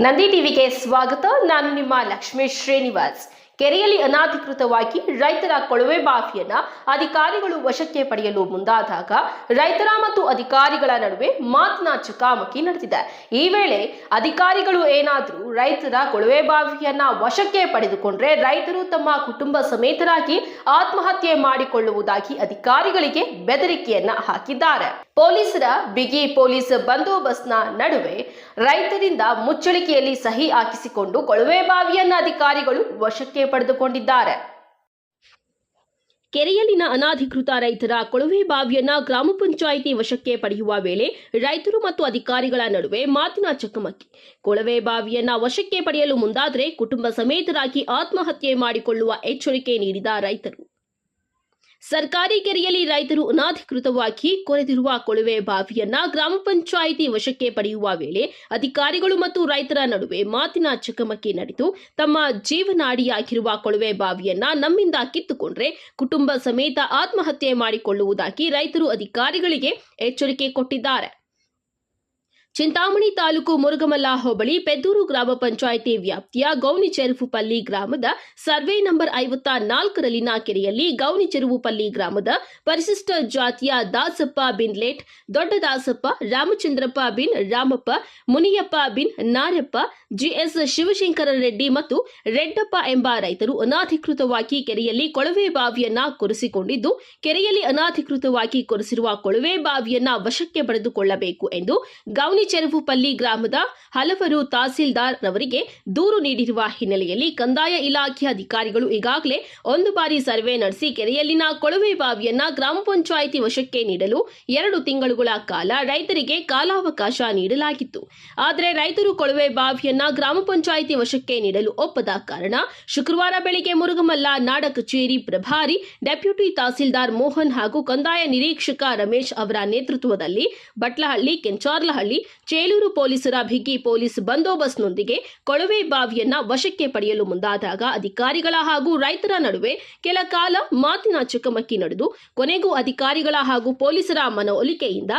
ನಂದಿ ಟಿವಿಗೆ ಸ್ವಾಗತ. ನಾನು ನಿಮ್ಮ ಲಕ್ಷ್ಮೀ ಶ್ರೀನಿವಾಸ್. ಕೆರೆಯಲ್ಲಿ ಅನಾಧಿಕೃತವಾಗಿ ರೈತರ ಕೊಳವೆ ಬಾವಿಯನ್ನ ಅಧಿಕಾರಿಗಳು ವಶಕ್ಕೆ ಪಡೆಯಲು ಮುಂದಾದಾಗ ರೈತರ ಮತ್ತು ಅಧಿಕಾರಿಗಳ ನಡುವೆ ಮಾತಿನ ಚಕಾಮಕಿ ನಡೆದಿದೆ. ಈ ವೇಳೆ ಅಧಿಕಾರಿಗಳು ಏನಾದರೂ ರೈತರ ಕೊಳವೆ ಬಾವಿಯನ್ನ ವಶಕ್ಕೆ ಪಡೆದುಕೊಂಡ್ರೆ ರೈತರು ತಮ್ಮ ಕುಟುಂಬ ಸಮೇತರಾಗಿ ಆತ್ಮಹತ್ಯೆ ಮಾಡಿಕೊಳ್ಳುವುದಾಗಿ ಅಧಿಕಾರಿಗಳಿಗೆ ಬೆದರಿಕೆಯನ್ನ ಹಾಕಿದ್ದಾರೆ. ಪೊಲೀಸರ ಬಿಗಿ ಪೊಲೀಸ್ ಬಂದೋಬಸ್ತ್ನ ನಡುವೆ ರೈತರಿಂದ ಮುಚ್ಚಳಿಕೆಯಲ್ಲಿ ಸಹಿ ಹಾಕಿಸಿಕೊಂಡು ಕೊಳವೆ ಬಾವಿಯನ್ನ ಅಧಿಕಾರಿಗಳು ವಶಕ್ಕೆ ಪಡೆದುಕೊಂಡಿದ್ದಾರೆ. ಕೆರೆಯಲ್ಲಿನ ಅನಾಧಿಕೃತ ರೈತರ ಕೊಳವೆ ಬಾವಿಯನ್ನ ಗ್ರಾಮ ಪಂಚಾಯಿತಿ ವಶಕ್ಕೆ ಪಡೆಯುವ ವೇಳೆ ರೈತರು ಮತ್ತು ಅಧಿಕಾರಿಗಳ ನಡುವೆ ಮಾತಿನ ಚಕಮಕಿ. ಕೊಳವೆ ಬಾವಿಯನ್ನ ವಶಕ್ಕೆ ಪಡೆಯಲು ಮುಂದಾದರೆ ಕುಟುಂಬ ಸಮೇತರಾಗಿ ಆತ್ಮಹತ್ಯೆ ಮಾಡಿಕೊಳ್ಳುವ ಎಚ್ಚರಿಕೆ ನೀಡಿದ ರೈತರು. ಸರ್ಕಾರಿ ಕೆರೆಯಲ್ಲಿ ರೈತರು ಅನಾಧಿಕೃತವಾಗಿ ಕೊರೆದಿರುವ ಕೊಳವೆ ಬಾವಿಯನ್ನ ಗ್ರಾಮ ಪಂಚಾಯಿತಿ ವಶಕ್ಕೆ ಪಡೆಯುವ ವೇಳೆ ಅಧಿಕಾರಿಗಳು ಮತ್ತು ರೈತರ ನಡುವೆ ಮಾತಿನ ಚಕಮಕಿ ನಡೆದು ತಮ್ಮ ಜೀವನಾಡಿಯಾಗಿರುವ ಕೊಳವೆ ಬಾವಿಯನ್ನ ನಮ್ಮಿಂದ ಕಿತ್ತುಕೊಂಡ್ರೆ ಕುಟುಂಬ ಸಮೇತ ಆತ್ಮಹತ್ಯೆ ಮಾಡಿಕೊಳ್ಳುವುದಾಗಿ ರೈತರು ಅಧಿಕಾರಿಗಳಿಗೆ ಎಚ್ಚರಿಕೆ ಕೊಟ್ಟಿದ್ದಾರೆ. ಚಿಂತಾಮಣಿ ತಾಲೂಕು ಮುರುಗಮಲ್ಲ ಹೋಬಳಿ ಪೆದ್ದೂರು ಗ್ರಾಮ ಪಂಚಾಯಿತಿ ವ್ಯಾಪ್ತಿಯ ಗೌನಿಚೆರುವುಪಲ್ಲಿ ಗ್ರಾಮದ ಸರ್ವೆ ನಂಬರ್ ಐವತ್ತ ನಾಲ್ಕರಲ್ಲಿನ ಕೆರೆಯಲ್ಲಿ ಗೌನಿಚೆರುವುಪಲ್ಲಿ ಗ್ರಾಮದ ಪರಿಶಿಷ್ಟ ಜಾತಿಯ ದಾಸಪ್ಪ ಬಿನ್ ಲೇಟ್ ದೊಡ್ಡ ದಾಸಪ್ಪ ರಾಮಚಂದ್ರಪ್ಪ ಬಿನ್ ರಾಮಪ್ಪ, ಮುನಿಯಪ್ಪ ಬಿನ್ ನಾರಪ್ಪ, ಜಿಎಸ್ ಶಿವಶಂಕರ ರೆಡ್ಡಿ ಮತ್ತು ರೆಡ್ಡಪ್ಪ ಎಂಬ ರೈತರು ಅನಾಧಿಕೃತವಾಗಿ ಕೆರೆಯಲ್ಲಿ ಕೊಳವೆ ಬಾವಿಯನ್ನ ಕೊರೆಸಿಕೊಂಡಿದ್ದು, ಕೆರೆಯಲ್ಲಿ ಅನಾಧಿಕೃತವಾಗಿ ಕೊರೆಸಿರುವ ಕೊಳವೆ ಬಾವಿಯನ್ನ ವಶಕ್ಕೆ ಪಡೆದುಕೊಳ್ಳಬೇಕು ಎಂದು ಗೌನಿ ಚೆರುವುಪಲ್ಲಿ ಗ್ರಾಮದ ಹಲವರು ತಹಸೀಲ್ದಾರ್ ರವರಿಗೆ ದೂರು ನೀಡಿರುವ ಹಿನ್ನೆಲೆಯಲ್ಲಿ ಕಂದಾಯ ಇಲಾಖೆ ಅಧಿಕಾರಿಗಳು ಈಗಾಗಲೇ ಒಂದು ಬಾರಿ ಸರ್ವೆ ನಡೆಸಿ ಕೆರೆಯಲ್ಲಿನ ಕೊಳವೆ ಬಾವಿಯನ್ನ ಗ್ರಾಮ ಪಂಚಾಯಿತಿ ವಶಕ್ಕೆ ನೀಡಲು ಎರಡು ತಿಂಗಳುಗಳ ಕಾಲ ರೈತರಿಗೆ ಕಾಲಾವಕಾಶ ನೀಡಲಾಗಿತ್ತು. ಆದರೆ ರೈತರು ಕೊಳವೆ ಬಾವಿಯನ್ನ ಗ್ರಾಮ ಪಂಚಾಯಿತಿ ವಶಕ್ಕೆ ನೀಡಲು ಒಪ್ಪದ ಕಾರಣ ಶುಕ್ರವಾರ ಬೆಳಿಗ್ಗೆ ಮುರುಗಮಲ್ಲ ನಾಡ ಕಚೇರಿ ಪ್ರಭಾರಿ ಡೆಪ್ಯೂಟಿ ತಹಸೀಲ್ದಾರ್ ಮೋಹನ್ ಹಾಗೂ ಕಂದಾಯ ನಿರೀಕ್ಷಕ ರಮೇಶ್ ಅವರ ನೇತೃತ್ವದಲ್ಲಿ ಬಟ್ಲಹಳ್ಳಿ, ಕೆಂಚಾರ್ಲಹಳ್ಳಿ ಚೇಲೂರು ಪೊಲೀಸರ ಬಿಗಿ ಪೊಲೀಸ್ ಬಂದೋಬಸ್ತ್ನೊಂದಿಗೆ ಕೊಳವೆ ಬಾವಿಯನ್ನ ವಶಕ್ಕೆ ಪಡೆಯಲು ಮುಂದಾದಾಗ ಅಧಿಕಾರಿಗಳ ಹಾಗೂ ರೈತರ ನಡುವೆ ಕೆಲ ಕಾಲ ಮಾತಿನ ಚಕಮಕಿ ನಡೆದು, ಕೊನೆಗೂ ಅಧಿಕಾರಿಗಳ ಹಾಗೂ ಪೊಲೀಸರ ಮನವೊಲಿಕೆಯಿಂದ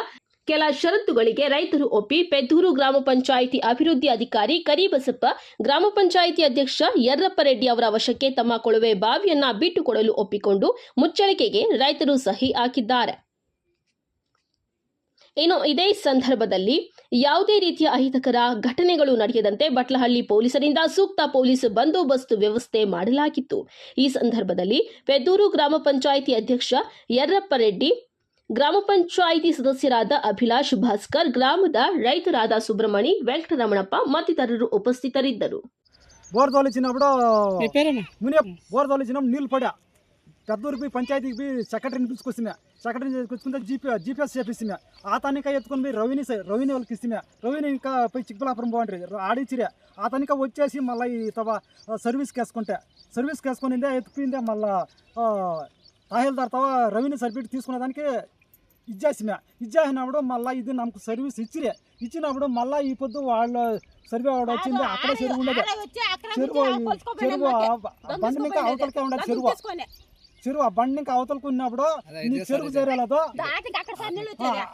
ಕೆಲ ಷರತ್ತುಗಳಿಗೆ ರೈತರು ಒಪ್ಪಿ ಪೆದ್ದೂರು ಗ್ರಾಮ ಪಂಚಾಯಿತಿ ಅಭಿವೃದ್ಧಿ ಅಧಿಕಾರಿ ಕರಿಬಸಪ್ಪ, ಗ್ರಾಮ ಪಂಚಾಯಿತಿ ಅಧ್ಯಕ್ಷ ಯರ್ರಪ್ಪ ರೆಡ್ಡಿ ಅವರ ವಶಕ್ಕೆ ತಮ್ಮ ಕೊಳವೆ ಬಾವಿಯನ್ನ ಬಿಟ್ಟುಕೊಡಲು ಒಪ್ಪಿಕೊಂಡು ಮುಚ್ಚಳಿಕೆಗೆ ರೈತರು ಸಹಿ ಹಾಕಿದ್ದಾರೆ. ಇನ್ನು ಇದೇ ಸಂದರ್ಭದಲ್ಲಿ ಯಾವುದೇ ರೀತಿಯ ಅಹಿತಕರ ಘಟನೆಗಳು ನಡೆಯದಂತೆ ಬಟ್ಲಹಳ್ಳಿ ಪೊಲೀಸರಿಂದ ಸೂಕ್ತ ಪೊಲೀಸ್ ಬಂದೋಬಸ್ತ್ ವ್ಯವಸ್ಥೆ ಮಾಡಲಾಗಿತ್ತು. ಈ ಸಂದರ್ಭದಲ್ಲಿ ಪೆದ್ದೂರು ಗ್ರಾಮ ಪಂಚಾಯಿತಿ ಅಧ್ಯಕ್ಷ ಯರ್ರಪ್ಪ ರೆಡ್ಡಿ ಗ್ರಾಮ ಪಂಚಾಯಿತಿ ಸದಸ್ಯರಾದ ಅಭಿಲಾಷ್ ಭಾಸ್ಕರ್ ಗ್ರಾಮದ ರೈತರಾದ ಸುಬ್ರಹ್ಮಣಿ ವೆಂಕಟರಮಣಪ್ಪ ಮತ್ತಿತರರು ಉಪಸ್ಥಿತರಿದ್ದರು. పెద్దూరికి పోయి పంచాయతీకి పోయి సెక్రటరీని పిలుచుకొస్తున్నా సెక్రటరీని తీసుకొచ్చుకుంటే జీపీ జీపీఎస్ చేపిస్తున్నా ఆతానిక ఎత్తుకొని పోయి రవిని రవిని వాళ్ళకి ఇస్తున్నా. రవిని ఇంకా పోయి చిక్కబలాపురం బాగుంటుంది ఆడిచ్చిరే ఆతనిక వచ్చేసి మళ్ళీ ఈ తవ సర్వీస్కి వేసుకుంటే సర్వీస్కి వేసుకునిందే ఎత్తుకుందే మళ్ళీ తహసీల్దార్ తవ రవిని సర్టిఫికేట్ తీసుకునే దానికి ఇచ్చేసిన. ఇచ్చేసినప్పుడు మళ్ళీ ఇది నాకు సర్వీస్ ఇచ్చిరే. ఇచ్చినప్పుడు మళ్ళీ ఈ పొద్దు వాళ్ళ సర్వే వాడు వచ్చింది. అక్కడే చెరువు ఉండదు. చెరువు చెరువు బండి ఇంకా అవతలకే ఉండదు చెరువు. చెరువు ఆ బండి ఇంకా అవతలకు ఉన్నప్పుడు నీకు చెరువు చేరాలదో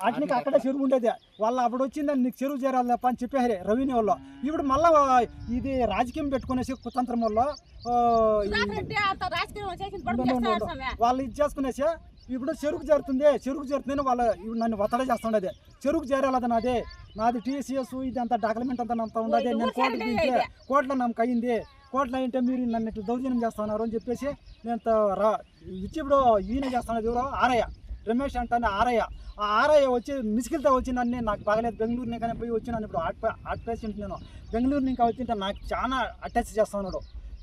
అట్నికి అక్కడే చెరువు ఉండేది. వాళ్ళు అప్పుడు వచ్చింది నీకు చెరువు చేరాలి తప్ప అని చెప్పారు రవిని వాళ్ళు. ఇప్పుడు మళ్ళా ఇది రాజకీయం పెట్టుకునేసి కుతంత్రం వల్ల. వాళ్ళు ఇది చేసుకునేసి ఇప్పుడు చెరుకు చేరుతుంది చెరుకు చేరుతుందని వాళ్ళ ఇప్పుడు నన్ను ఒత్తడే చేస్తుండేది. చెరుకు చేరాలది నాది నాది టీసీఎస్ ఇది అంతా డాక్యుమెంట్ అంతా అంతా ఉండదు. నేను కోర్టుకు దించి కోర్టులో నమ్మకం అయింది. కోర్టులో ఏంటంటే మీరు నన్ను ఇట్లా దౌర్జన్యం చేస్తున్నారు అని చెప్పేసి నేను రా- ఇచ్చి ఇప్పుడు ఈయన చేస్తున్నది ఎవరో ఆరయ్య. రమేష్ అంటాను ఆరయ్య. ఆ ఆరయ్య వచ్చి మిసికిల్తో వచ్చి నన్ను నాకు బాగలేదు బెంగళూరు నీకనే పోయి వచ్చినాను ఇప్పుడు. హార్ట్ హార్ట్ పేషెంట్ నేను. బెంగళూరు ఇంకా వచ్చింటే నాకు చాలా అటాచ్ చేస్తున్నాడు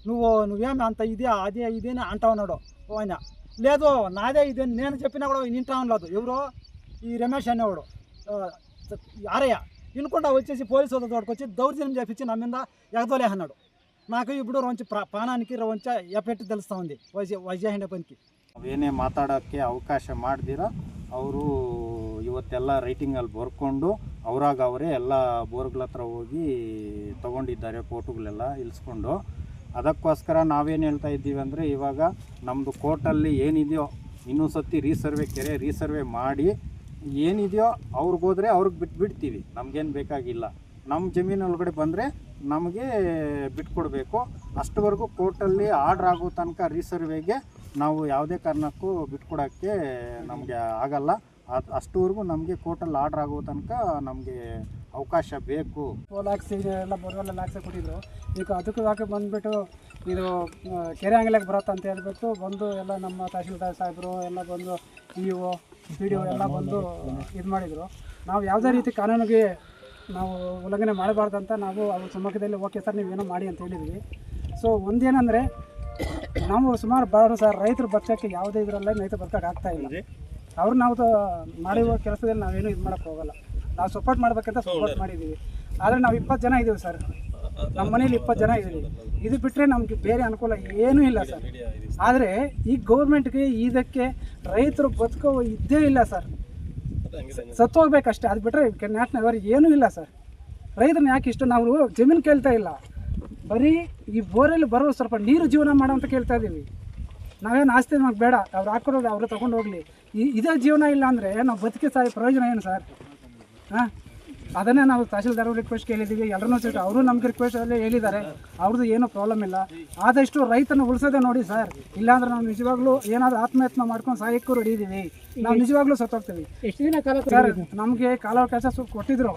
నువ్వు నువ్వేమి అంత ఇదే అదే ఇదే అని అంటా ఉన్నాడు ఓ ఆయన. లేదు నాదే ఇదే నేను చెప్పినా కూడా వింటా ఉండలేదు ఎవరో? ఈ రమేష్ అనేవాడు. ఆరయ్య. వినకుండా వచ్చేసి పోలీసు వాళ్ళ తోడుకొచ్చి దౌర్జన్యం చేపించి నా మీద ఎగదోలే అన్నాడు. నాకు ఇప్పుడు రొంచి ప్రాణానికి రొంచ ఎఫెక్ట్ తెలుస్తూ ఉంది వైజా వైజా హిండపనికి ಅವೇನೇ ಮಾತಾಡೋಕ್ಕೆ ಅವಕಾಶ ಮಾಡ್ದಿರ, ಅವರು ಇವತ್ತೆಲ್ಲ ರೈಟಿಂಗಲ್ಲಿ ಬರ್ಕೊಂಡು ಅವರಾಗ ಅವರೇ ಎಲ್ಲ ಬೋರ್ಗಳ ಹತ್ರ ಹೋಗಿ ತೊಗೊಂಡಿದ್ದಾರೆ ಕೋರ್ಟುಗಳೆಲ್ಲ ಇಳಿಸ್ಕೊಂಡು ಅದಕ್ಕೋಸ್ಕರ ನಾವೇನು ಹೇಳ್ತಾ ಇದ್ದೀವಿ ಅಂದರೆ ಇವಾಗ ನಮ್ಮದು ಕೋರ್ಟಲ್ಲಿ ಏನಿದೆಯೋ, ಇನ್ನೂ ಸತಿ ರೀಸರ್ವೆ ಕೆರೆ ರೀಸರ್ವೆ ಮಾಡಿ ಏನಿದೆಯೋ ಅವ್ರಿಗೋದ್ರೆ ಅವ್ರಿಗೆ ಬಿಟ್ಬಿಡ್ತೀವಿ ನಮಗೇನು ಬೇಕಾಗಿಲ್ಲ. ನಮ್ಮ ಜಮೀನು ಒಳಗಡೆ ಬಂದರೆ ನಮಗೆ ಬಿಟ್ಕೊಡಬೇಕು. ಅಷ್ಟವರೆಗೂ ಕೋರ್ಟಲ್ಲಿ ಆರ್ಡ್ರ್ ಆಗೋ ತನಕ ರೀಸರ್ವೆಗೆ ನಾವು ಯಾವುದೇ ಕಾರಣಕ್ಕೂ ಬಿಟ್ಕೊಡೋಕ್ಕೆ ನಮಗೆ ಆಗಲ್ಲ. ಅದು ಅಷ್ಟುವರೆಗೂ ನಮಗೆ ಕೋರ್ಟಲ್ಲಿ ಆರ್ಡ್ರ್ ಆಗೋ ತನಕ ನಮಗೆ ಅವಕಾಶ ಬೇಕು. ಪೋಲ್ ಹಾಕ್ಸಿ ಎಲ್ಲ ಬರೋಲ್ಲ ಎಲ್ಲ ಹಾಕ್ಸಿ ಕೊಟ್ಟಿದ್ರು. ಈಗ ಅದಕ್ಕೆ ಯಾಕೆ ಬಂದುಬಿಟ್ಟು ಇದು ಕೆರೆ ಅಂಗಲಕ್ಕೆ ಬರತ್ತೆ ಅಂತ ಹೇಳ್ಬಿಟ್ಟು ಬಂದು ಎಲ್ಲ ನಮ್ಮ ತಹಶೀಲ್ದಾರ್ ಸಾಹೇಬರು ಎಲ್ಲ ಬಂದು E O P D O ಎಲ್ಲ ಬಂದು ಇದು ಮಾಡಿದರು. ನಾವು ಯಾವುದೇ ರೀತಿ ಕಾನೂನಿಗೆ ನಾವು ಉಲ್ಲಂಘನೆ ಮಾಡಬಾರ್ದಂತ ನಾವು ಅವ್ರ ಸಮ್ಮುಖದಲ್ಲಿ ಓಕೆ ಸರ್ ನೀವೇನೋ ಮಾಡಿ ಅಂತ ಹೇಳಿದ್ವಿ. ಸೊ ಒಂದೇನಂದರೆ ನಾವು ಸುಮಾರು ಬರೋದು ಸರ್ ರೈತರು ಬದುಕೋಕ್ಕೆ ಯಾವುದೇ ಇದರಲ್ಲ ರೈತರು ಬದುಕೋಕೆ ಆಗ್ತಾ ಇಲ್ಲ. ಅವ್ರು ನಾವು ಮಾಡಿರುವ ಕೆಲಸದಲ್ಲಿ ನಾವೇನು ಇದು ಮಾಡೋಕ್ಕೆ ಹೋಗಲ್ಲ. ನಾವು ಸಪೋರ್ಟ್ ಮಾಡಬೇಕಂತ ಸಪೋರ್ಟ್ ಮಾಡಿದ್ದೀವಿ. ಆದರೆ ನಾವು ಇಪ್ಪತ್ತು ಜನ ಇದ್ದೀವಿ ಸರ್. ನಮ್ಮ ಮನೇಲಿ ಇಪ್ಪತ್ತು ಜನ ಇದ್ದೀವಿ. ಇದು ಬಿಟ್ಟರೆ ನಮಗೆ ಬೇರೆ ಅನುಕೂಲ ಏನೂ ಇಲ್ಲ ಸರ್. ಆದರೆ ಈ ಗೌರ್ಮೆಂಟ್ಗೆ ಇದಕ್ಕೆ ರೈತರು ಬದುಕೋ ಇದ್ದೇ ಇಲ್ಲ ಸರ್. ಸತ್ತು ಹೋಗ್ಬೇಕಷ್ಟೇ ಅದು ಬಿಟ್ಟರೆ ನ್ಯಾಷನಲ್ ಏನೂ ಇಲ್ಲ ಸರ್. ರೈತರನ್ನ ಯಾಕೆ ಇಷ್ಟು ನಾವು ಜಮೀನು ಕೇಳ್ತಾ ಇಲ್ಲ? ಬರೀ ಈ ಬೋರಲ್ಲಿ ಬರೋ ಸ್ವಲ್ಪ ನೀರು ಜೀವನ ಮಾಡೋ ಅಂತ ಕೇಳ್ತಾ ಇದ್ದೀವಿ ನಾವೇನು ಆಸ್ತಿ ನಮಗೆ ಬೇಡ. ಅವ್ರು ಹಾಕೊಡೋದು ಅವರು ತಗೊಂಡು ಹೋಗಲಿ. ಈ ಇದೇ ಜೀವನ ಇಲ್ಲ ಅಂದರೆ ನಾವು ಬದುಕಿ ಸಾಯಿ ಪ್ರಯೋಜನ ಏನು ಸರ್? ಹಾಂ? ಅದನ್ನೇ ನಾವು ತಹಶೀಲ್ದಾರ್ ರಿಕ್ವೆಸ್ಟ್ ಕೇಳಿದ್ದೀವಿ. ಎಲ್ಲರನ್ನೂ ಸೇರಿ ಅವರು ನಮ್ಗೆ ರಿಕ್ವೆಸ್ಟ್ ಅಲ್ಲಿ ಹೇಳಿದ್ದಾರೆ. ಅವ್ರದ್ದು ಏನೂ ಪ್ರಾಬ್ಲಮ್ ಇಲ್ಲ. ಆದಷ್ಟು ರೈತನ ಉಳಿಸೋದೇ ನೋಡಿ ಸರ್. ಇಲ್ಲಾಂದ್ರೆ ನಾವು ನಿಜವಾಗ್ಲೂ ಏನಾದರೂ ಆತ್ಮಹತ್ಯೆ ಮಾಡ್ಕೊಂಡು ಸಾಯಕ್ಕೂ ರೆಡಿ ಇದ್ದೀವಿ ನಾವು ನಿಜವಾಗ್ಲೂ ಸತ್ತೋಗ್ತೀವಿ. ಎಷ್ಟು ದಿನ ಕಾಲ ಸರ್ ನಮಗೆ ಕಾಲಾವಕಾಶ ಸ್ವಲ್ಪ ಕೊಟ್ಟಿದ್ರು.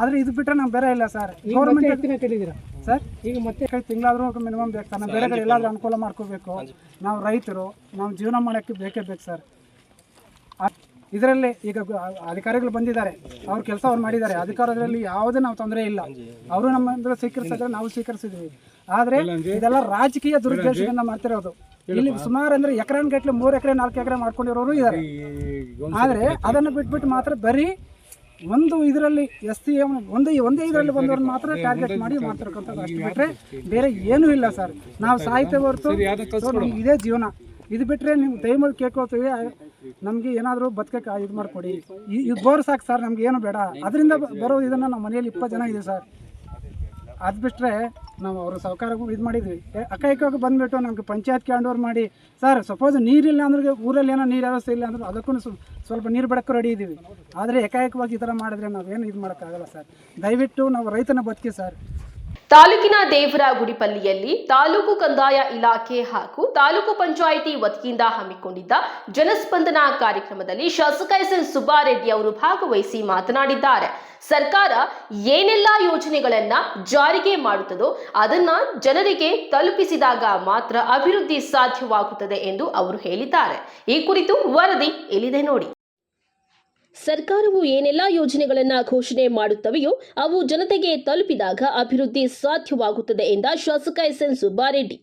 ಆದರೆ ಇದು ಬಿಟ್ಟರೆ ನಮ್ಗೆ ಬೇರೆ ಇಲ್ಲ ಸರ್. ಗೌರ್ಮೆಂಟ್ ಕೇಳಿದ್ದೀರಾ? ಸರ್ ಈಗ ಮತ್ತೆ ಕೈ ತಿಂಗಳಾದ್ರೂ ಮಿನಿಮಮ್ ಬೇಕು ಸರ್. ನಾವು ಬೇರೆ ಕಡೆ ಎಲ್ಲಾದರೂ ಅನುಕೂಲ ಮಾಡ್ಕೋಬೇಕು. ನಾವು ರೈತರು ನಾವು ಜೀವನ ಮಾಡೋಕ್ಕೆ ಬೇಕೇ ಬೇಕು ಸರ್. ಇದರಲ್ಲಿ ಈಗ ಅಧಿಕಾರಿಗಳು ಬಂದಿದ್ದಾರೆ. ಅವ್ರ ಕೆಲಸ ಅವ್ರು ಮಾಡಿದ್ದಾರೆ. ಅಧಿಕಾರದಲ್ಲಿ ಯಾವುದೇ ನಾವು ತೊಂದರೆ ಇಲ್ಲ. ಅವರು ನಮ್ಮ ಅಂದ್ರೆ ಸ್ವೀಕರಿಸಿದ್ರೆ ನಾವು ಸ್ವೀಕರಿಸಿದ್ವಿ. ಆದರೆ ಇದೆಲ್ಲ ರಾಜಕೀಯ ದುರುದ್ದೇಶದಿಂದ ಮಾಡ್ತಿರೋದು. ಇಲ್ಲಿ ಸುಮಾರು ಅಂದ್ರೆ ಎಕರೆ ಗಟ್ಟಲೆ ಮೂರು ಎಕರೆ ನಾಲ್ಕು ಎಕರೆ ಮಾಡ್ಕೊಂಡಿರೋರು ಇದ್ದಾರೆ ಆದರೆ ಅದನ್ನು ಬಿಟ್ಬಿಟ್ಟು ಮಾತ್ರ ಬರೀ ಒಂದು ಇದರಲ್ಲಿ ಎಸ್ ಸಿ ಎಂ ಒಂದು ಒಂದೇ ಇದರಲ್ಲಿ ಬಂದವ್ರನ್ನ ಮಾತ್ರ ಟಾರ್ಗೆಟ್ ಮಾಡಿ ಮಾಡ್ತಿರಕ್ಕಂಥದ್ದು ಅಷ್ಟು ಬಿಟ್ಟರೆ ಬೇರೆ ಏನೂ ಇಲ್ಲ ಸರ್. ನಾವು ಸಾಹಿತ್ಯ ಹೊರತು ಇದೇ ಜೀವನ. ಇದು ಬಿಟ್ಟರೆ ನೀವು ದಯಮಾಡಿ ಕೇಳ್ಕೊಳ್ತೀವಿ. ನಮಗೆ ಏನಾದರೂ ಬದುಕಕ್ಕೆ ಇದು ಮಾಡಿಕೊಡಿ. ಇದು ಬೋರ್ ಸಾಕು ಸರ್, ನಮ್ಗೆ ಏನು ಬೇಡ. ಅದರಿಂದ ಬರೋ ಇದನ್ನು ನಮ್ಮ ಮನೆಯಲ್ಲಿ ಇಪ್ಪತ್ತು ಜನ ಇದೆ ಸರ್. ಅದು ಬಿಟ್ಟರೆ ನಾವು ಅವ್ರ ಸಹಕಾರಕ್ಕೂ ಇದು ಮಾಡಿದ್ವಿ. ಅಕಾಯಿಕವಾಗಿ ಬಂದುಬಿಟ್ಟು ನಮ್ಗೆ ಪಂಚಾಯತ್ ಕ್ಯಾಂಡೋರ್ ಮಾಡಿ. ಸರ್ ಸಪೋಸ್ ನೀರಿಲ್ಲ ಅಂದ್ರೆ ಊರಲ್ಲಿ ಏನೋ ನೀರು ವ್ಯವಸ್ಥೆ ಇಲ್ಲ ಅಂದ್ರೆ ಅದಕ್ಕೂ ಸ್ವಲ್ಪ ನೀರು ಬಡಕ ರೆಡಿ ಇದ್ದೀವಿ ಆದರೆ ಏಕಾಏಕವಾಗಿ ಈ ಥರ ಮಾಡಿದ್ರೆ ನಾವೇನು ಇದು ಮಾಡೋಕ್ಕಾಗಲ್ಲ ಸರ್. ದಯವಿಟ್ಟು ನಾವು ರೈತನ ಬದುಕಿ ಸರ್. ತಾಲೂಕಿನ ದೇವರ ಗುಡಿಪಲ್ಲಿಯಲ್ಲಿ ತಾಲೂಕು ಕಂದಾಯ ಇಲಾಖೆ ಹಾಗೂ ತಾಲೂಕು ಪಂಚಾಯಿತಿ ವತಿಯಿಂದ ಹಮ್ಮಿಕೊಂಡಿದ್ದ ಜನಸ್ಪಂದನ ಕಾರ್ಯಕ್ರಮದಲ್ಲಿ ಶಾಸಕ ಎಸ್ ಎನ್ ಸುಬ್ಬಾರೆಡ್ಡಿ ಅವರು ಭಾಗವಹಿಸಿ ಮಾತನಾಡಿದ್ದಾರೆ. ಸರ್ಕಾರ ಏನೆಲ್ಲ ಯೋಜನೆಗಳನ್ನ ಜಾರಿಗೆ ಮಾಡುತ್ತದೋ ಅದನ್ನ ಜನರಿಗೆ ತಲುಪಿಸಿದಾಗ ಮಾತ್ರ ಅಭಿವೃದ್ಧಿ ಸಾಧ್ಯವಾಗುತ್ತದೆ ಎಂದು ಅವರು ಹೇಳಿದ್ದಾರೆ. ಈ ಕುರಿತು ವರದಿ ಇಲ್ಲಿದೆ ನೋಡಿ. ಸರ್ಕಾರವು ಏನೆಲ್ಲ ಯೋಜನೆಗಳನ್ನು ಘೋಷಣೆ ಮಾಡುತ್ತವೆಯೋ ಅವು ಜನತೆಗೆ ತಲುಪಿದಾಗ ಅಭಿವೃದ್ಧಿ ಸಾಧ್ಯವಾಗುತ್ತದೆ ಎಂದ ಶಾಸಕ ಎಸ್ಎನ್ ಸುಬ್ಬಾರೆಡ್ಡಿ.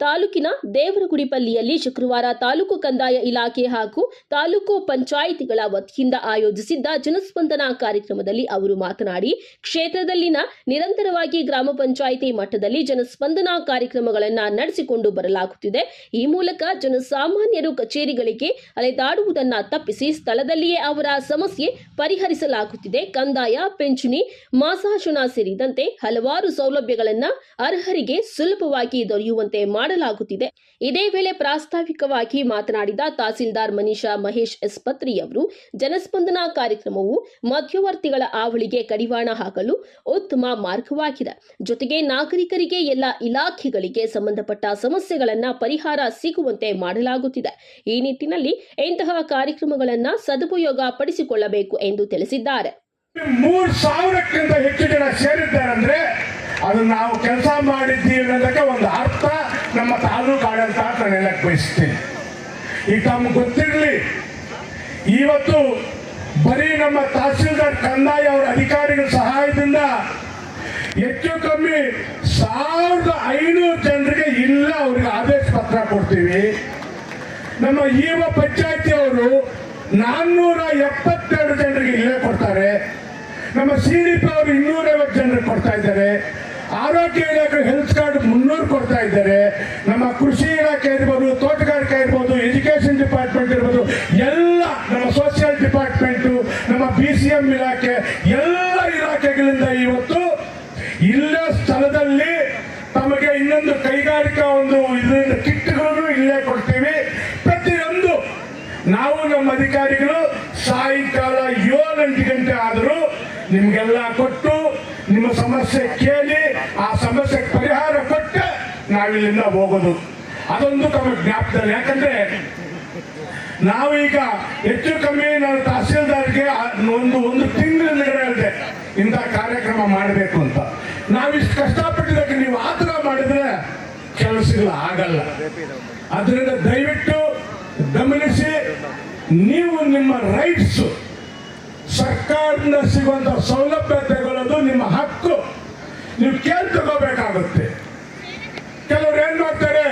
ತಾಲೂಕಿನ ದೇವರಗುಡಿಪಲ್ಲಿಯಲ್ಲಿ ಶುಕ್ರವಾರ ತಾಲೂಕು ಕಂದಾಯ ಇಲಾಖೆ ಹಾಗೂ ತಾಲೂಕು ಪಂಚಾಯಿತಿಗಳ ವತಿಯಿಂದ ಆಯೋಜಿಸಿದ್ದ ಜನಸ್ಪಂದನ ಕಾರ್ಯಕ್ರಮದಲ್ಲಿ ಅವರು ಮಾತನಾಡಿ, ಕ್ಷೇತ್ರದಲ್ಲಿನ ನಿರಂತರವಾಗಿ ಗ್ರಾಮ ಪಂಚಾಯಿತಿ ಮಟ್ಟದಲ್ಲಿ ಜನಸ್ಪಂದನ ಕಾರ್ಯಕ್ರಮಗಳನ್ನು ನಡೆಸಿಕೊಂಡು ಬರಲಾಗುತ್ತಿದೆ. ಈ ಮೂಲಕ ಜನಸಾಮಾನ್ಯರು ಕಚೇರಿಗಳಿಗೆ ಅಲೆದಾಡುವುದನ್ನು ತಪ್ಪಿಸಿ ಸ್ಥಳದಲ್ಲಿಯೇ ಅವರ ಸಮಸ್ಯೆ ಪರಿಹರಿಸಲಾಗುತ್ತಿದೆ. ಕಂದಾಯ, ಪಿಂಚಣಿ, ಮಾಸಾಶನ ಸೇರಿದಂತೆ ಹಲವಾರು ಸೌಲಭ್ಯಗಳನ್ನು ಅರ್ಹರಿಗೆ ಸುಲಭವಾಗಿ ದೊರೆಯುವಂತೆ ಮಾಡಲಾಗುತ್ತಿದೆ. ಇದೇ ವೇಳೆ ಪ್ರಾಸ್ತಾವಿಕವಾಗಿ ಮಾತನಾಡಿದ ತಹಸೀಲ್ದಾರ್ ಮನೀಷಾ ಮಹೇಶ್ ಎಸ್ ಅವರು, ಜನಸ್ಪಂದನ ಕಾರ್ಯಕ್ರಮವು ಮಧ್ಯವರ್ತಿಗಳ ಆವಳಿಗೆ ಕಡಿವಾಣ ಹಾಕಲು ಉತ್ತಮ ಮಾರ್ಗವಾಗಿದೆ. ಜೊತೆಗೆ ನಾಗರಿಕರಿಗೆ ಎಲ್ಲ ಇಲಾಖೆಗಳಿಗೆ ಸಂಬಂಧಪಟ್ಟ ಸಮಸ್ಯೆಗಳನ್ನು ಪರಿಹಾರ ಸಿಗುವಂತೆ ಮಾಡಲಾಗುತ್ತಿದೆ. ಈ ನಿಟ್ಟಿನಲ್ಲಿ ಇಂತಹ ಕಾರ್ಯಕ್ರಮಗಳನ್ನು ಸದುಪಯೋಗ ಪಡಿಸಿಕೊಳ್ಳಬೇಕು ಎಂದು ತಿಳಿಸಿದ್ದಾರೆ. ಮೂರ್ ಸಾವಿರಕ್ಕಿಂತ ಹೆಚ್ಚು ಜನ ಸೇರಿದ್ದಾರೆ ಅಂದ್ರೆ ಅದು ನಾವು ಕೆಲಸ ಮಾಡಿದ್ದೀವಿ ಅನ್ನೋದಕ್ಕೆ ಒಂದು ಅರ್ಥ ನಮ್ಮ ತಾಲೂಕು ಆಡಳಿತ ನಾನು ಹೇಳಕ್ ಬಯಸ್ತೀನಿ ಈಗ ತಮ್ಗೆ ಗೊತ್ತಿರಲಿ, ಇವತ್ತು ಬರೀ ನಮ್ಮ ತಹಸೀಲ್ದಾರ್ ಕಂದಾಯ ಅವರ ಅಧಿಕಾರಿಗಳ ಸಹಾಯದಿಂದ ಹೆಚ್ಚು ಕಮ್ಮಿ ಸಾವಿರದ ಐನೂರು ಜನರಿಗೆ ಇಲ್ಲ ಅವ್ರಿಗೆ ಆದೇಶ ಪತ್ರ ಕೊಡ್ತೀವಿ. ನಮ್ಮ ಈವ ಪಂಚಾಯತಿ ಅವರು ನಾನ್ನೂರ ಎಪ್ಪತ್ತೆರಡು ಜನರಿಗೆ ಇಲ್ಲೇ ಕೊಡ್ತಾರೆ. ನಮ್ಮ ಸಿ ಡಿ ಪಿ ಅವರು ಇನ್ನೂರೈವತ್ತು ಜನರಿಗೆ ಕೊಡ್ತಾ ಇದ್ದಾರೆ. ಆರೋಗ್ಯ ಇಲಾಖೆ ಹೆಲ್ತ್ ಕಾರ್ಡ್ ಮುನ್ನೂರು ಕೊಡ್ತಾ ಇದ್ದಾರೆ. ನಮ್ಮ ಕೃಷಿ ಇಲಾಖೆ ಇರ್ಬೋದು ತೋಟಗಾರಿಕೆ ಇರ್ಬೋದು ಎಜುಕೇಶನ್ ಡಿಪಾರ್ಟ್ಮೆಂಟ್ ಇರ್ಬೋದು ಎಲ್ಲ ನಮ್ಮ ಸೋಷಿಯಲ್ ಡಿಪಾರ್ಟ್ಮೆಂಟು ನಮ್ಮ ಬಿ ಸಿ ಎಂ ಇಲಾಖೆ ಎಲ್ಲ ಇಲಾಖೆಗಳಿಂದ ಇವತ್ತು ಇಲ್ಲೇ ಸ್ಥಳದಲ್ಲಿ ತಮಗೆ ಇನ್ನೊಂದು ಕೈಗಾರಿಕಾ ಒಂದು ಇದರಿಂದ ಕಿಟ್ಗಳನ್ನು ಇಲ್ಲೇ ಕೊಡ್ತೀವಿ ಪ್ರತಿಯೊಂದು ನಾವು ನಮ್ಮ ಅಧಿಕಾರಿಗಳು ಸಾಯಂಕಾಲ ಏಳು ಎಂಟು ಗಂಟೆ ಆದರೂ ನಿಮಗೆಲ್ಲ ಕೊಟ್ಟು ನಿಮ್ಮ ಸಮಸ್ಯೆ ಕೇಳಿ ಆ ಸಮಸ್ಯೆ ಪರಿಹಾರ ಕೊಟ್ಟು ನಾವಿಲ್ಲಿಂದ ಹೋಗೋದು. ಅದೊಂದು ತಮ್ಮ ಜ್ಞಾಪದಲ್ಲಿ ಯಾಕಂದ್ರೆ ನಾವೀಗ ಹೆಚ್ಚು ಕಮ್ಮಿ ನಾನು ತಹಸೀಲ್ದಾರ್ಗೆ ಒಂದು ಒಂದು ತಿಂಗಳು ಹೇಳಿದೆ ಇಂಥ ಕಾರ್ಯಕ್ರಮ ಮಾಡಬೇಕು ಅಂತ. ನಾವಿಷ್ಟು ಕಷ್ಟಪಟ್ಟಿದ್ದಕ್ಕೆ ನೀವು ಆ ಥರ ಮಾಡಿದ್ರೆ ಕೆಲಸಗಳು ಆಗಲ್ಲ. ಅದರಿಂದ ದಯವಿಟ್ಟು ಗಮನಿಸಿ, ನೀವು ನಿಮ್ಮ ರೈಟ್ಸ್ ಸರ್ಕಾರದಿಂದ ಸಿಗುವಂತ ಸೌಲಭ್ಯ ತಗೊಳ್ಳೋದು ನಿಮ್ಮ ಹಕ್ಕು. ನೀವು ಕೇಳಿ ತಗೋಬೇಕಾಗುತ್ತೆ ಕೆಲವ್ರು ಏನ್ ಮಾಡ್ತಾರೆ?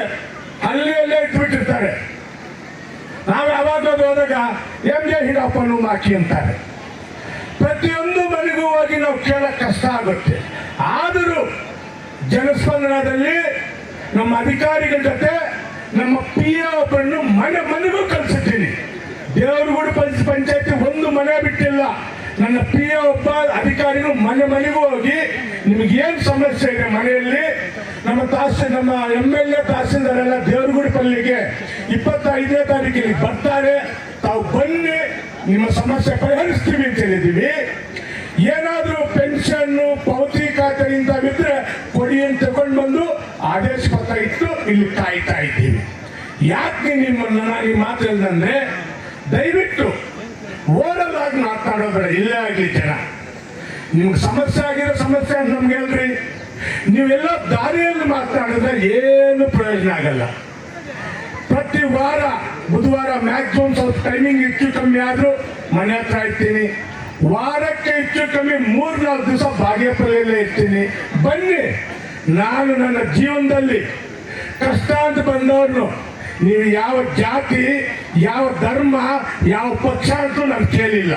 ಅಲ್ಲಿ ಅಲ್ಲೇ ಇಟ್ಬಿಟ್ಟಿರ್ತಾರೆ. ನಾವು ಯಾವಾಗ ಹೋದಾಗ ಎಂ ಜೆ ಹಿಡಪ್ಪನು ಮಾಕಿ ಅಂತಾರೆ. ಪ್ರತಿಯೊಂದು ಮನೆಗೂ ಹೋಗಿ ನಾವು ಕೇಳಕ್ ಕಷ್ಟ ಆಗುತ್ತೆ. ಆದರೂ ಜನಸ್ಪಂದನದಲ್ಲಿ ನಮ್ಮ ಅಧಿಕಾರಿಗಳ ಜೊತೆ ನಮ್ಮ ಪಿ ಎ ಒಬ್ಬರನ್ನು ಮನೆ ಮನೆಗೂ ಕಳಿಸಿದ್ದೀನಿ. ದೇವರಗೂಡು ಪಂಚ, ಪಂಚಾಯತಿ ಒಂದು ಮನೆ ಬಿಟ್ಟಿಲ್ಲ. ನನ್ನ ಪಿ ಎ ಒಬ್ಬ ಅಧಿಕಾರಿಗಳು ಮನೆ ಮನೆಗೂ ಹೋಗಿ ನಿಮಗೆ ಸಮಸ್ಯೆ ಇದೆ ಮನೆಯಲ್ಲಿ? ನಮ್ಮ ತಹಸೀಲ್, ನಮ್ಮ ಎಂ ಎಲ್ ಎ ತಹಸೀಲ್ದಾರ್ ಎಲ್ಲ ದೇವರಗೂಡು ಪಲ್ಲಿಗೆ ಇಪ್ಪತ್ತೈದನೇ ತಾರೀಕಿಗೆ ಬರ್ತಾರೆ. ತಾವು ಬನ್ನಿ, ನಿಮ್ಮ ಸಮಸ್ಯೆ ಪರಿಹರಿಸ್ತೀವಿ ಅಂತ ಹೇಳಿದೀವಿ ಏನಾದರೂ ಪೆನ್ಷನ್ನು, ಪಾವತಿ ಖಾತೆಯಿಂದ ಬಿದ್ರೆ ಕೊಡಿ ಅಂತ ತಗೊಂಡು ಬಂದು ಆದೇಶ ಪತ್ರ ಇಟ್ಟು ಇಲ್ಲಿ ಕಾಯ್ತಾ ಇದ್ದೀವಿ. ಯಾಕೆ ನಿಮ್ಮನ್ನು ನಾನು ಈ ಮಾತು ಹೇಳ್ದಂದ್ರೆ ದಯವಿಟ್ಟು ಓರಲ್ ಆಗಿ ಮಾತನಾಡೋದ್ರ ಇಲ್ಲೇ ಆಗಲಿ ಜನ. ನಿಮ್ಗೆ ಸಮಸ್ಯೆ ಆಗಿರೋ ಸಮಸ್ಯೆ ಅಂತ ನಮ್ಗೆ ಹೇಳ್ರಿ. ನೀವೆಲ್ಲ ದಾರಿಯಲ್ಲಿ ಮಾತನಾಡಿದ್ರೆ ಏನು ಪ್ರಯೋಜನ ಆಗಲ್ಲ. ಪ್ರತಿ ವಾರ, ಬುಧವಾರ ಮ್ಯಾಕ್ಸಿಮಮ್ ಸ್ವಲ್ಪ ಟೈಮಿಂಗ್ ಹೆಚ್ಚು ಕಮ್ಮಿ ಆದ್ರೂ ಮನೆ ಹತ್ರ ಇರ್ತೀನಿ. ವಾರಕ್ಕೆ ಹೆಚ್ಚು ಕಮ್ಮಿ ಮೂರ್ ನಾಲ್ಕು ದಿವಸ ಬಾಗೇಪಲ್ಲಿಯಲ್ಲೇ ಇರ್ತೀನಿ. ಬನ್ನಿ, ನಾನು ನನ್ನ ಜೀವನದಲ್ಲಿ ಕಷ್ಟ ಅಂತ ಬಂದವ್ರನ್ನು ನೀವು ಯಾವ ಜಾತಿ, ಯಾವ ಧರ್ಮ, ಯಾವ ಪಕ್ಷ ಅಂತ ನಾನು ಕೇಳಿಲ್ಲ.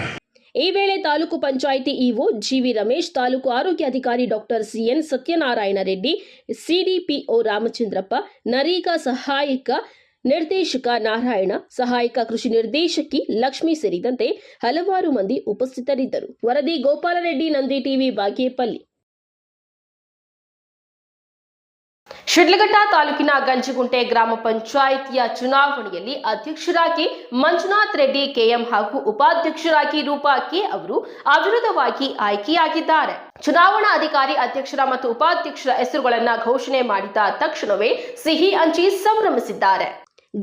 ಈ ವೇಳೆ ತಾಲೂಕು ಪಂಚಾಯಿತಿ ಇಒ ಜಿವಿ ರಮೇಶ್, ತಾಲೂಕು ಆರೋಗ್ಯಾಧಿಕಾರಿ doctor CN Satyanarayana Reddy CDPO Ramachandrappa, NREGA ಸಹಾಯಕ ನಿರ್ದೇಶಕ ನಾರಾಯಣ, ಸಹಾಯಕ ಕೃಷಿ ನಿರ್ದೇಶಕಿ ಲಕ್ಷ್ಮಿ ಸೇರಿದಂತೆ ಹಲವಾರು ಮಂದಿ ಉಪಸ್ಥಿತರಿದ್ದರು. ವರದಿ ಗೋಪಾಲರೆಡ್ಡಿ ನಂದಿ ಟಿವಿ ಬಾಗೇಪಲ್ಲಿ. ಶಿಡ್ಲಘಟ್ಟ ತಾಲೂಕಿನ ಗಂಜಿಗುಂಟೆ ಗ್ರಾಮ ಪಂಚಾಯಿತಿಯ ಚುನಾವಣೆಯಲ್ಲಿ ಅಧ್ಯಕ್ಷರಾಗಿ ಮಂಜುನಾಥ್ ರೆಡ್ಡಿ, ಕೆಎಂ ಹಾಗೂ ಉಪಾಧ್ಯಕ್ಷರಾಗಿ ರೂಪಾ ಕೆ ಅವರು ಅವಿರೋಧವಾಗಿ ಆಯ್ಕೆಯಾಗಿದ್ದಾರೆ. ಚುನಾವಣಾ ಅಧಿಕಾರಿ ಅಧ್ಯಕ್ಷರ ಮತ್ತು ಉಪಾಧ್ಯಕ್ಷರ ಹೆಸರುಗಳನ್ನ ಘೋಷಣೆ ಮಾಡಿದ ತಕ್ಷಣವೇ ಸಿಹಿ ಹಂಚಿ ಸಂಭ್ರಮಿಸಿದ್ದಾರೆ.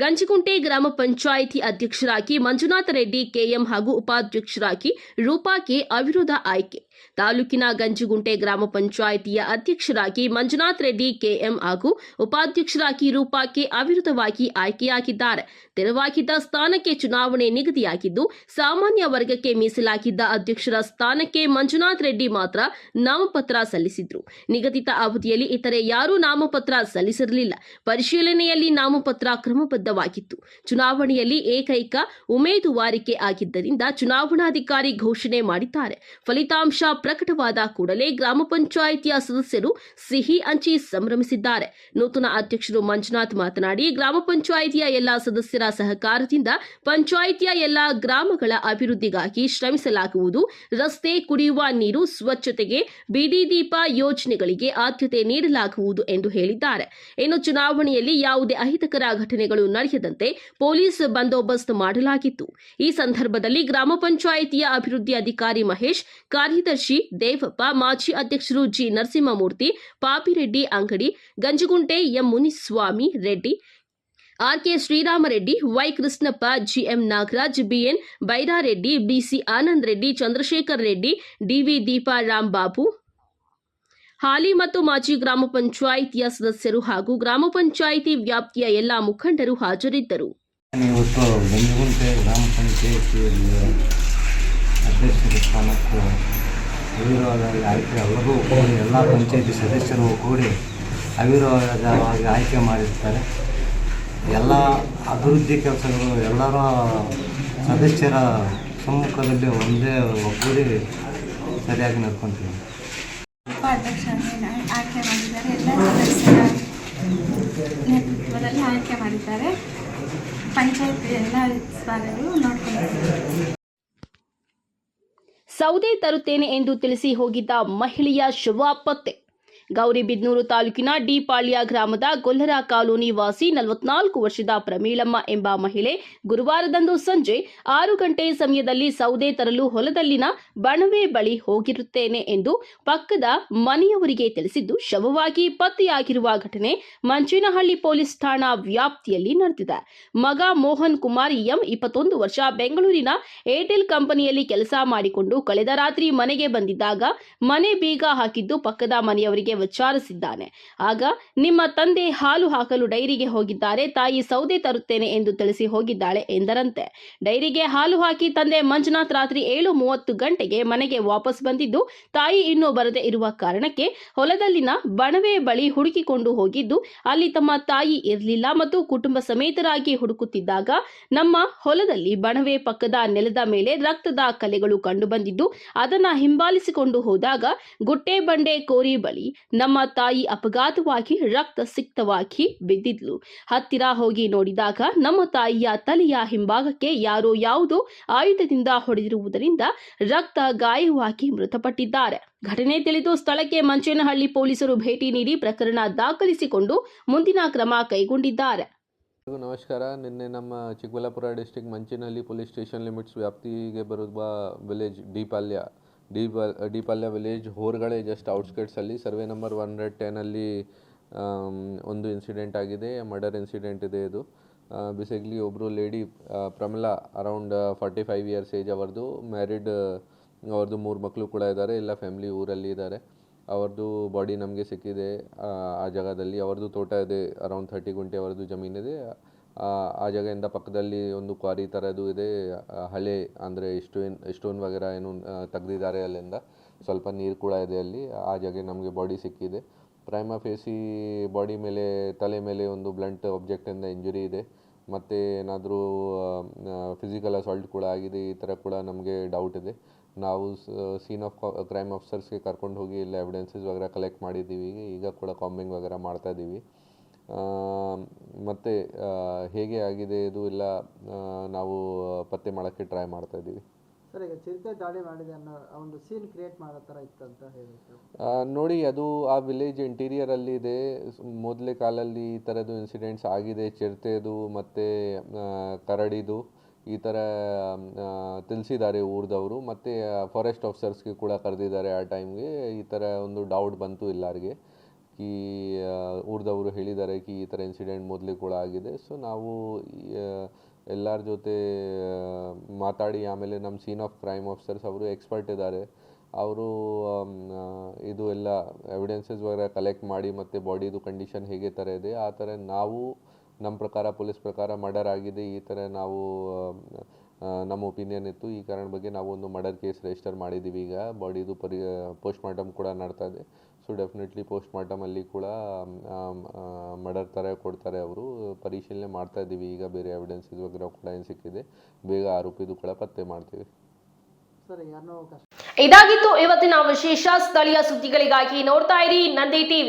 ಗಂಜಿಗುಂಟೆ ಗ್ರಾಮ ಪಂಚಾಯಿತಿ ಅಧ್ಯಕ್ಷರಾಗಿ ಮಂಜುನಾಥ ರೆಡ್ಡಿ, ಕೆಎಂ ಹಾಗೂ ಉಪಾಧ್ಯಕ್ಷರಾಗಿ ರೂಪಾ ಕೆ ಅವಿರೋಧ ಆಯ್ಕೆ. ತಾಲೂಕಿನ ಗಂಜಿಗುಂಟೆ ಗ್ರಾಮ ಪಂಚಾಯಿತಿಯ ಅಧ್ಯಕ್ಷರಾಗಿ ಮಂಜುನಾಥ್ ರೆಡ್ಡಿ, ಕೆಎಂ ಹಾಗೂ ಉಪಾಧ್ಯಕ್ಷರಾಗಿ ರೂಪಾ ಕೆ ಅವಿರೋಧವಾಗಿ ಆಯ್ಕೆಯಾಗಿದ್ದಾರೆ. ತೆರವಾಗಿದ್ದ ಸ್ಥಾನಕ್ಕೆ ಚುನಾವಣೆ ನಿಗದಿಯಾಗಿದ್ದು, ಸಾಮಾನ್ಯ ವರ್ಗಕ್ಕೆ ಮೀಸಲಾಗಿದ್ದ ಅಧ್ಯಕ್ಷರ ಸ್ಥಾನಕ್ಕೆ ಮಂಜುನಾಥ್ ರೆಡ್ಡಿ ಮಾತ್ರ ನಾಮಪತ್ರ ಸಲ್ಲಿಸಿದ್ರು. ನಿಗದಿತ ಅವಧಿಯಲ್ಲಿ ಇತರೆ ಯಾರೂ ನಾಮಪತ್ರ ಸಲ್ಲಿಸಿರಲಿಲ್ಲ. ಪರಿಶೀಲನೆಯಲ್ಲಿ ನಾಮಪತ್ರ ಕ್ರಮಬದ್ಧವಾಗಿತ್ತು. ಚುನಾವಣೆಯಲ್ಲಿ ಏಕೈಕ ಉಮೇದುವಾರಿಕೆ ಆಗಿದ್ದರಿಂದ ಚುನಾವಣಾಧಿಕಾರಿ ಘೋಷಣೆ ಮಾಡಿದ್ದಾರೆ. ಫಲಿತಾಂಶ ಪ್ರಕಟವಾದ ಕೂಡಲೇ ಗ್ರಾಮ ಪಂಚಾಯಿತಿಯ ಸದಸ್ಯರು ಸಿಹಿ ಹಂಚಿ ಸಂಭ್ರಮಿಸಿದ್ದಾರೆ. ನೂತನ ಅಧ್ಯಕ್ಷರು ಮಂಜುನಾಥ್ ಮಾತನಾಡಿ, ಗ್ರಾಮ ಪಂಚಾಯಿತಿಯ ಎಲ್ಲ ಸದಸ್ಯರ ಸಹಕಾರದಿಂದ ಪಂಚಾಯಿತಿಯ ಎಲ್ಲ ಗ್ರಾಮಗಳ ಅಭಿವೃದ್ಧಿಗಾಗಿ ಶ್ರಮಿಸಲಾಗುವುದು. ರಸ್ತೆ, ಕುಡಿಯುವ ನೀರು, ಸ್ವಚ್ಛತೆಗೆ ಬೀದಿ ದೀಪ ಯೋಜನೆಗಳಿಗೆ ಆದ್ಯತೆ ನೀಡಲಾಗುವುದು ಎಂದು ಹೇಳಿದ್ದಾರೆ. ಇನ್ನು ಚುನಾವಣೆಯಲ್ಲಿ ಯಾವುದೇ ಅಹಿತಕರ ಘಟನೆಗಳು ನಡೆಯದಂತೆ ಪೊಲೀಸ್ ಬಂದೋಬಸ್ತ್ ಮಾಡಲಾಗಿತ್ತು. ಈ ಸಂದರ್ಭದಲ್ಲಿ ಗ್ರಾಮ ಪಂಚಾಯಿತಿಯ ಅಭಿವೃದ್ಧಿ ಅಧಿಕಾರಿ ಮಹೇಶ್, ಕಾರ್ಯದರ್ಶಿ ದೇವಪ್ಪ ಮಾಜಿ ಅಧ್ಯಕ್ಷರು G Narasimhamurthy, Papireddy Angadi, Ganjagunte M Muniswamy Reddy RK Sriramareddy, Y Krishnappa GM Nagaraj BN Byrareddy BC Anand Reddy, Chandrashekar Reddy DV Deeparam Babu. ಹಾಲಿ ಮತ್ತು ಮಾಜಿ ಗ್ರಾಮ ಪಂಚಾಯಿತಿಯ ಸದಸ್ಯರು ಹಾಗೂ ಗ್ರಾಮ ಪಂಚಾಯಿತಿ ವ್ಯಾಪ್ತಿಯ ಎಲ್ಲ ಮುಖಂಡರು ಹಾಜರಿದ್ದರು. ಗ್ರಾಮ ಪಂಚಾಯಿತಿಯಲ್ಲಿ ಅಧ್ಯಕ್ಷರ ಸ್ಥಾನಕ್ಕೆ ಅವಿರೋಧವಾಗಿ ಆಯ್ಕೆ ಎಲ್ಲರೂ ಕೂಡಿ ಎಲ್ಲ ಪಂಚಾಯತಿ ಸದಸ್ಯರು ಕೂಡಿ ಅವಿರೋಧವಾಗಿ ಆಯ್ಕೆ ಮಾಡಿರ್ತಾರೆ. ಎಲ್ಲ ಅಭಿವೃದ್ಧಿ ಕೆಲಸಗಳು ಎಲ್ಲರ ಸದಸ್ಯರ ಸಮ್ಮುಖದಲ್ಲಿ ಒಂದೇ ಒಗ್ಗೂಡಿ ಸರಿಯಾಗಿ ನಡ್ಕೊತೀವಿ. ಉಪಾಧ್ಯಕ್ಷರನ್ನು ಆಯ್ಕೆ ಮಾಡಿದ್ದಾರೆ. ಎಲ್ಲ ಸದಸ್ಯರ ಆಯ್ಕೆ ಪಂಚಾಯತ್ ಎಲ್ಲ ವಿಭಾಗಗಳು ನೋಡ್ಕೊಂಡಿದ್ದಾರೆ ಸೌದೆ ತರುತ್ತೇನೆ ಎಂದು ತಿಳಿಸಿ ಹೋಗಿದ್ದ ಮಹಿಳೆಯ ಶವ ಪತ್ತೆ. ಗೌರಿಬಿದನೂರು ತಾಲೂಕಿನ ಡಿಪಾಳ್ಯ ಗ್ರಾಮದ ಗೊಲ್ಲರ ಕಾಲೋನಿ ವಾಸಿ ನಲವತ್ನಾಲ್ಕು ವರ್ಷದ ಪ್ರಮೀಳಮ್ಮ ಎಂಬ ಮಹಿಳೆ ಗುರುವಾರದಂದು ಸಂಜೆ ಆರು ಗಂಟೆ ಸಮಯದಲ್ಲಿ ಸೌದೆ ತರಲು ಹೊಲದಲ್ಲಿನ ಬಣವೆ ಬಳಿ ಹೋಗಿರುತ್ತೇನೆ ಎಂದು ಪಕ್ಕದ ಮನೆಯವರಿಗೆ ತಿಳಿಸಿದ್ದು, ಶವವಾಗಿ ಪತ್ತೆಯಾಗಿರುವ ಘಟನೆ ಮಂಚೇನಹಳ್ಳಿ ಪೊಲೀಸ್ ಠಾಣಾ ವ್ಯಾಪ್ತಿಯಲ್ಲಿ ನಡೆದಿದೆ. ಮಗ ಮೋಹನ್ ಕುಮಾರ್ ಎಂ ಇಪ್ಪತ್ತೊಂದು ವರ್ಷ ಬೆಂಗಳೂರಿನ ಏರ್ಟೆಲ್ ಕಂಪನಿಯಲ್ಲಿ ಕೆಲಸ ಮಾಡಿಕೊಂಡು ಕಳೆದ ರಾತ್ರಿ ಮನೆಗೆ ಬಂದಿದ್ದಾಗ ಮನೆ ಬೀಗ ಹಾಕಿದ್ದು ಪಕ್ಕದ ಮನೆಯವರಿಗೆ ವಿಚಾರಿಸಿದ್ದಾನೆ. ಆಗ, ನಿಮ್ಮ ತಂದೆ ಹಾಲು ಹಾಕಲು ಡೈರಿಗೆ ಹೋಗಿದ್ದಾರೆ, ತಾಯಿ ಸೌದೆ ತರುತ್ತೇನೆ ಎಂದು ತಿಳಿಸಿ ಹೋಗಿದ್ದಾಳೆ ಎಂದರಂತೆ. ಡೈರಿಗೆ ಹಾಲು ಹಾಕಿ ತಂದೆ ಮಂಜುನಾಥ್ ರಾತ್ರಿ ಏಳು ಮೂವತ್ತು ಗಂಟೆಗೆ ಮನೆಗೆ ವಾಪಸ್ ಬಂದಿದ್ದು, ತಾಯಿ ಇನ್ನೂ ಬರದೇ ಇರುವ ಕಾರಣಕ್ಕೆ ಹೊಲದಲ್ಲಿನ ಬಣವೆ ಬಳಿ ಹುಡುಕಿಕೊಂಡು ಹೋಗಿದ್ದು, ಅಲ್ಲಿ ತಮ್ಮ ತಾಯಿ ಇರಲಿಲ್ಲ ಮತ್ತು ಕುಟುಂಬ ಸಮೇತರಾಗಿ ಹುಡುಕುತ್ತಿದ್ದಾಗ ನಮ್ಮ ಹೊಲದಲ್ಲಿ ಬಣವೆ ಪಕ್ಕದ ನೆಲದ ಮೇಲೆ ರಕ್ತದ ಕಲೆಗಳು ಕಂಡುಬಂದಿದ್ದು, ಅದನ್ನ ಹಿಂಬಾಲಿಸಿಕೊಂಡು ಹೋದಾಗ ಗುಟ್ಟೆ ಬಂಡೆ ಕೋರಿ ಬಳಿ ನಮ್ಮ ತಾಯಿ ಅಪಘಾತವಾಗಿ, ರಕ್ತ ಸಿಕ್ತವಾಗಿ ಬಿದ್ದಿದ್ಲು. ಹತ್ತಿರ ಹೋಗಿ ನೋಡಿದಾಗ ನಮ್ಮ ತಾಯಿಯ ತಲೆಯ ಹಿಂಭಾಗಕ್ಕೆ ಯಾರೋ ಯಾವುದೋ ಆಯುಧದಿಂದ ಹೊಡೆದಿರುವುದರಿಂದ ರಕ್ತ ಗಾಯವಾಗಿ ಮೃತಪಟ್ಟಿದ್ದಾರೆ. ಘಟನೆ ತಿಳಿದು ಸ್ಥಳಕ್ಕೆ ಮಂಚೇನಹಳ್ಳಿ ಪೊಲೀಸರು ಭೇಟಿ ನೀಡಿ ಪ್ರಕರಣ ದಾಖಲಿಸಿಕೊಂಡು ಮುಂದಿನ ಕ್ರಮ ಕೈಗೊಂಡಿದ್ದಾರೆ. ನಮಸ್ಕಾರ. ನಿನ್ನೆ ನಮ್ಮ Chikkaballapur district Manchinahalli police station limits ವ್ಯಾಪ್ತಿಗೆ ಬರುವ ವಿಲೇಜ್ ಡಿಪಾಲ್ಯ ಡಿಪ ಡಿಪಾಲ್ಯ ವಿಲೇಜ್ ಹೊರಗಡೆ ಜಸ್ಟ್ ಔಟ್ಸ್ಕರ್ಟ್ಸಲ್ಲಿ ಸರ್ವೆ ನಂಬರ್ ಒನ್ ಹಂಡ್ರೆಡ್ ಟೆನಲ್ಲಿ ಒಂದು ಇನ್ಸಿಡೆಂಟ್ ಆಗಿದೆ ಮರ್ಡರ್ ಇನ್ಸಿಡೆಂಟ್ ಇದೆ ಇದು. ಬೇಸಿಕ್ಲಿ ಒಬ್ಬರು lady Pramila around forty five years age ಅವ್ರದ್ದು ಮ್ಯಾರಿಡ್ ಅವ್ರದ್ದು ಮೂರು ಮಕ್ಕಳು ಕೂಡ ಇದ್ದಾರೆ ಎಲ್ಲ ಫ್ಯಾಮಿಲಿ ಊರಲ್ಲಿ ಇದ್ದಾರೆ ಅವ್ರದ್ದು ಬಾಡಿ ನಮಗೆ ಸಿಕ್ಕಿದೆ, ಆ ಜಾಗದಲ್ಲಿ. ಅವ್ರದ್ದು ತೋಟ ಇದೆ ಅರೌಂಡ್ ಥರ್ಟಿ ಗುಂಟೆ ಅವ್ರದ್ದು ಜಮೀನಿದೆ. ಆ, ಜಾಗದಿಂದ ಪಕ್ಕದಲ್ಲಿ ಒಂದು ಕ್ವಾರಿ ಥರದ್ದು ಇದೆ. ಹಳೆ ಅಂದರೆ ಸ್ಟೋನ್ ಸ್ಟೋನ್ ವಗೇರ ಏನು ತೆಗ್ದಿದ್ದಾರೆ ಅಲ್ಲಿಂದ. ಸ್ವಲ್ಪ ನೀರು ಕೂಡ ಇದೆ ಅಲ್ಲಿ. ಆ ಜಾಗ ನಮಗೆ ಬಾಡಿ ಸಿಕ್ಕಿದೆ. ಪ್ರೈಮ ಫೇಸಿ ಬಾಡಿ ಮೇಲೆ ತಲೆ ಮೇಲೆ ಒಂದು ಬ್ಲಂಟ್ ಆಬ್ಜೆಕ್ಟಿಂದ ಇಂಜುರಿ ಇದೆ. ಮತ್ತು ಏನಾದರೂ ಫಿಸಿಕಲ್ ಅಸಾಲ್ಟ್ ಕೂಡ ಆಗಿದೆ. ಈ ಥರ ಕೂಡ ನಮಗೆ ಡೌಟ್ ಇದೆ. ನಾವು ಸೀನ್ ಆಫ್ ಕ್ರೈಮ್ ಆಫೀಸರ್ಸ್ಗೆ ಕರ್ಕೊಂಡು ಹೋಗಿ ಎಲ್ಲ ಎವಿಡೆನ್ಸಸ್ ವಗೇರ ಕಲೆಕ್ಟ್ ಮಾಡಿದ್ದೀವಿ. ಈಗ ಕೂಡ ಕಾಂಬಿಂಗ್ ವಗೇರ ಮಾಡ್ತಾ ಇದ್ದೀವಿ. ಮತ್ತು ಹೇಗೆ ಆಗಿದೆ ಇದು ಎಲ್ಲ ನಾವು ಪತ್ತೆ ಮಾಡೋಕ್ಕೆ ಟ್ರೈ ಮಾಡ್ತಾ ಇದ್ದೀವಿ. ಸರ್ ಈಗ ಚಿರತೆ ದಾಳಿ ಮಾಡಿದೆ ಅನ್ನೋ ಒಂದು ಸೀನ್ ಕ್ರಿಯೇಟ್ ಮಾಡೋ ಥರ ಇತ್ತು ಅಂತ ಹೇಳಿ ನೋಡಿ ಅದು ಆ ವಿಲೇಜ್ ಇಂಟೀರಿಯರಲ್ಲಿ ಇದೆ. ಮೊದಲೇ ಕಾಲಲ್ಲಿ ಈ ಥರದ್ದು ಇನ್ಸಿಡೆಂಟ್ಸ್ ಆಗಿದೆ. ಚಿರತೆದು ಮತ್ತು ಕರಡಿದು ಈ ಥರ ತಿಳಿಸಿದ್ದಾರೆ ಊರ್ದವರು. ಮತ್ತು ಫಾರೆಸ್ಟ್ ಆಫೀಸರ್ಸ್ಗೆ ಕೂಡ ಕರೆದಿದ್ದಾರೆ ಆ ಟೈಮ್ಗೆ ಈ ಥರ ಒಂದು ಡೌಟ್ ಬಂತು ಎಲ್ಲರಿಗೆ. ಕಿ ಊರ್ದವರು ಹೇಳಿದ್ದಾರೆ ಕಿ ಈ ಥರ ಇನ್ಸಿಡೆಂಟ್ ಮೊದಲು ಕೂಡ ಆಗಿದೆ. ಸೊ ನಾವು ಎಲ್ಲರ ಜೊತೆ ಮಾತಾಡಿ ಆಮೇಲೆ ನಮ್ಮ ಸೀನ್ ಆಫ್ ಕ್ರೈಮ್ ಆಫೀಸರ್ಸ್ ಅವರು ಎಕ್ಸ್ಪರ್ಟ್ ಇದ್ದಾರೆ. ಅವರು ಇದು ಎಲ್ಲ ಎವಿಡೆನ್ಸಸ್ ವಗೈರೆ ಕಲೆಕ್ಟ್ ಮಾಡಿ ಮತ್ತು ಬಾಡಿದು ಕಂಡೀಷನ್ ಹೇಗೆ ಥರ ಇದೆ, ಆ ಥರ ನಾವು ನಮ್ಮ ಪ್ರಕಾರ, ಪೊಲೀಸ್ ಪ್ರಕಾರ ಮರ್ಡರ್ ಆಗಿದೆ, ಈ ಥರ ನಾವು ನಮ್ಮ ಒಪಿನಿಯನ್ ಇತ್ತು. ಈ ಕಾರಣ ಬಗ್ಗೆ ನಾವು ಒಂದು ಮರ್ಡರ್ ಕೇಸ್ ರಿಜಿಸ್ಟರ್ ಮಾಡಿದ್ದೀವಿ ಈಗ. ಬಾಡಿದು ಪರಿ ಪೋಸ್ಟ್ ಮಾರ್ಟಮ್ ಕೂಡ ನಡ್ತಾ ಇದೆ. ಸೊ ಡೆಫಿನೆಟ್ಲಿ ಪೋಸ್ಟ್ ಮಾರ್ಟಮಲ್ಲಿ ಕೂಡ ಮರ್ಡರ್ ಥರ ಕೊಡ್ತಾರೆ ಅವರು. ಪರಿಶೀಲನೆ ಮಾಡ್ತಾ ಇದ್ದೀವಿ. ಈಗ ಬೇರೆ ಎವಿಡೆನ್ಸ್ ಇದ್ರೆ ಕೂಡ ಏನು ಸಿಕ್ಕಿದೆ? ಬೇಗ ಆರೋಪಿದು ಕೂಡ ಪತ್ತೆ ಮಾಡ್ತೀವಿ. ಸರ್ ಯಾರನ್ನೋ ಕಷ್ಟ ಇದಾಗಿತ್ತು ಇವತ್ತಿನ ವಿಶೇಷ ಸ್ಥಳೀಯ ಸುದ್ದಿಗಳಿಗಾಗಿ ನೋಡ್ತಾ ಇರಿ ನಂದಿ ಟಿವಿ.